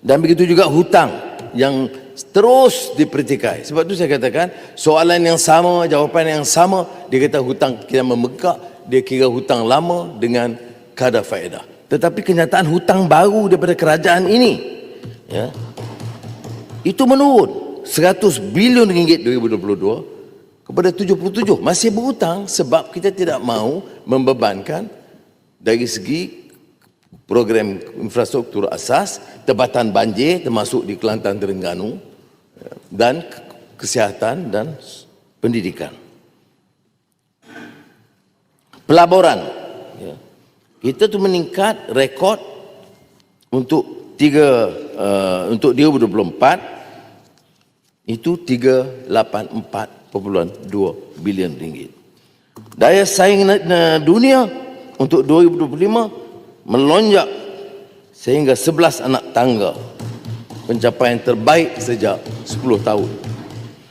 Dan begitu juga hutang yang terus dipertikai. Sebab tu saya katakan soalan yang sama, jawapan yang sama, dia kata hutang kita membengkak, dia kira hutang lama dengan kadar faedah. Tetapi kenyataan hutang baru daripada kerajaan ini ya, itu menurun 100 bilion ringgit 2022 kepada 77 masih berhutang sebab kita tidak mahu membebankan dari segi program infrastruktur asas tempatan banjir termasuk di Kelantan Terengganu dan kesihatan dan pendidikan pelaburan ya. kita tu meningkat rekod untuk tiga uh, untuk 2024 itu 384.2 bilion ringgit. Daya saing dunia untuk 2025 melonjak sehingga 11 anak tangga pencapaian terbaik sejak 10 tahun.